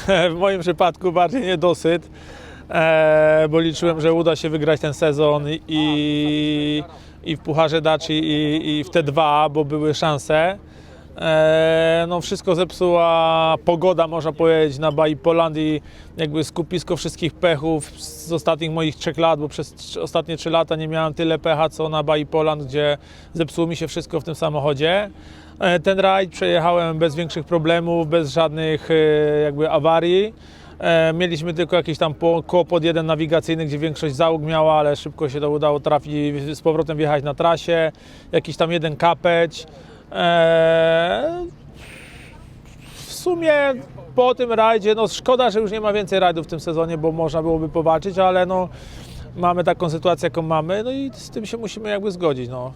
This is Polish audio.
w moim przypadku bardziej niedosyt, e, bo liczyłem, że uda się wygrać ten sezon i, i w Pucharze Daci i, i w te dwa, bo były szanse. E, no wszystko zepsuła pogoda, można powiedzieć, na Bai Polandii, jakby skupisko wszystkich pechów z ostatnich moich trzech lat, bo przez ostatnie trzy lata nie miałem tyle pecha, co na Bai Poland, gdzie zepsuło mi się wszystko w tym samochodzie. E, Ten rajd przejechałem bez większych problemów, bez żadnych e, jakby awarii. E, Mieliśmy tylko jakiś tam po- kłopot jeden nawigacyjny, gdzie większość załóg miała, ale szybko się to udało trafić z powrotem wjechać na trasie. Jakiś tam jeden kapeć. E, W sumie po tym rajdzie, no szkoda, że już nie ma więcej rajdów w tym sezonie, bo można byłoby powalczyć, ale no mamy taką sytuację, jaką mamy, no i z tym się musimy jakby zgodzić. No.